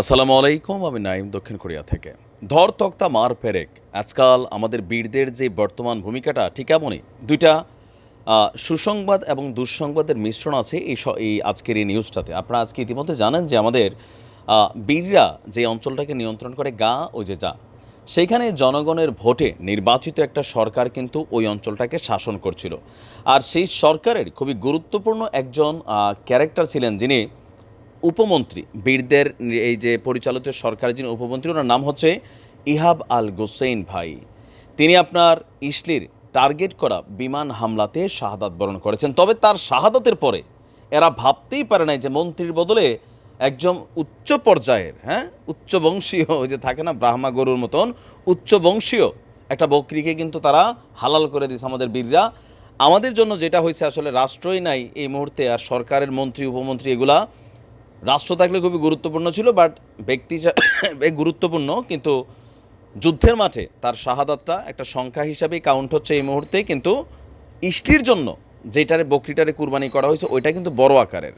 আসসালামু আলাইকুম, আমি নাইম দক্ষিণ কোরিয়া থেকে। ধর তক্তা মার পেরেক। আজকাল আমাদের বীরদের যে বর্তমান ভূমিকাটা, ঠিক এমনই। দুইটা সুসংবাদ এবং দুঃসংবাদের মিশ্রণ আছে এই এই আজকের এই নিউজটাতে। আপনারা আজকে ইতিমধ্যে জানেন যে আমাদের বীররা যে অঞ্চলটাকে নিয়ন্ত্রণ করে গা, ও যে যা, সেইখানে জনগণের ভোটে নির্বাচিত একটা সরকার কিন্তু ওই অঞ্চলটাকে শাসন করছিল। আর সেই সরকারের খুবই গুরুত্বপূর্ণ একজন ক্যারেক্টার ছিলেন যিনি উপমন্ত্রী, বীরদের এই যে পরিচালিত সরকারের যিনি উপমন্ত্রী, ওনার নাম হচ্ছে ইহাব আল গোসেইন ভাই। তিনি আপনার ইসলির টার্গেট করা বিমান হামলাতে শাহাদাত বরণ করেছেন। তবে তার শাহাদাতের পরে এরা ভাবতেই পারে নাই যে মন্ত্রীর বদলে একজন উচ্চ পর্যায়ের হ্যাঁ উচ্চ বংশীয়, ওই যে থাকে না, ব্রাহ্মা গরুর মতন উচ্চ বংশীয় একটা বকরিকে কিন্তু তারা হালাল করে দিয়েছে আমাদের বীররা। আমাদের জন্য যেটা হয়েছে আসলে রাষ্ট্রই নাই এই মুহূর্তে, আর সরকারের মন্ত্রী, উপমন্ত্রী এগুলা রাষ্ট্র থাকলে খুবই গুরুত্বপূর্ণ ছিল বাট ব্যক্তি গুরুত্বপূর্ণ, কিন্তু যুদ্ধের মাঠে তার শাহাদাতটা একটা সংখ্যা হিসাবেই কাউন্ট হচ্ছে এই মুহূর্তে, কিন্তু ইষ্টির জন্য যেটারে বকরিটারে কুরবানি করা হয়েছে, ওইটা কিন্তু বড় আকারের।